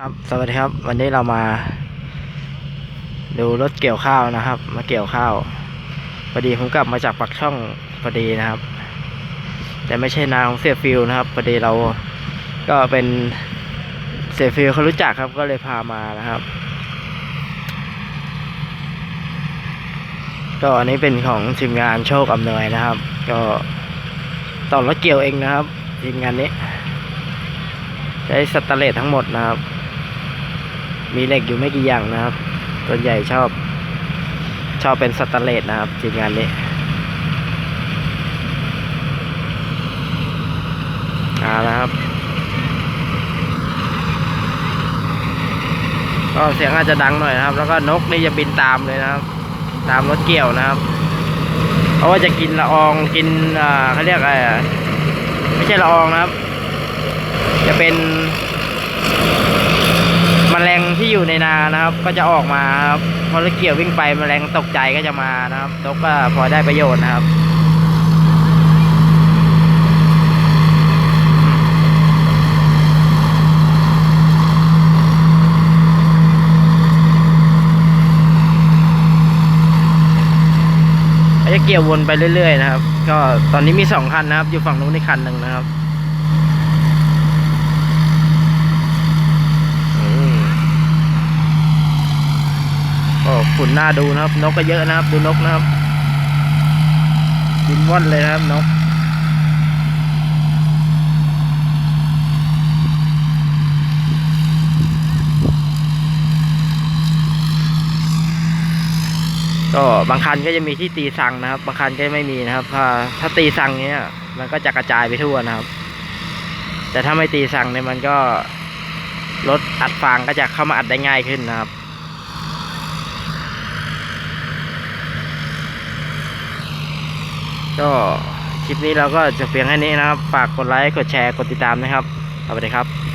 ครับสวัสดีครับ วันนี้เรามา ดูรถเกี่ยวข้าวนะครับ มาเกี่ยวข้าวพอดีผมกลับมาจากปักช่องพอดีนะครับ แต่ไม่ใช่นาของเสียฟิลนะครับพอดีเราก็เป็นเสียฟิลเขารู้จักครับ ก็เลยพามานะครับ ก็อันนี้เป็นของทีมงานโชคอำนวยนะครับ ก็ต่อรถเกี่ยวเองนะครับทีมงานนี้ ใช้สแตนเลสทั้งหมดนะครับ มีเหล็กอยู่ไม่กี่อย่างนะครับส่วนใหญ่ชอบ ชอบเป็นสแตนเลสนะครับทีมงานนี้เอาละครับก็เสียงอาจจะดังหน่อยนะครับ แล้วก็นกนี่จะบินตามเลยนะครับ ตามรถเกี่ยวนะครับ เพราะว่าจะกินละอองกินอ่าเขาเรียกอะไรไม่ใช่ละอองนะครับ จะเป็น อยู่ในนานะครับ ก็จะออกมาครับพอรถเกี่ยววิ่งไปมแมลงตกใจก็จะมานะครับนกก็พอได้ประโยชน์นะครับก็จะเกี่ยววนไปเรื่อยๆนะครับ ก็ตอนนี้มีสองคันนะครับ อยู่ฝั่งนู้นในคันหนึ่งนะครับอืมก็ ฝุ่นหน้าดูนะครับ นกก็เยอะนะครับ ดูนกนะครับบินว่อนเลยนะครับนกก็บางคันก็จะมีที่ตีสั่งนะครับ บางคันก็ไม่มีนะครับถ้าถ้าตีสั่งเนี้ย มันก็จะกระจายไปทั่วนะครับ แต่ถ้าไม่ตีสั่งเนี่ยมันก็รถอัดฟางก็จะเข้ามาอัดได้ง่ายขึ้นนะครับ ก็คลิปนี้เราก็จะเพียงแค่นี้นะครับ ฝากกดไลค์ กดแชร์ กดติดตามนะครับ สวัสดีครับ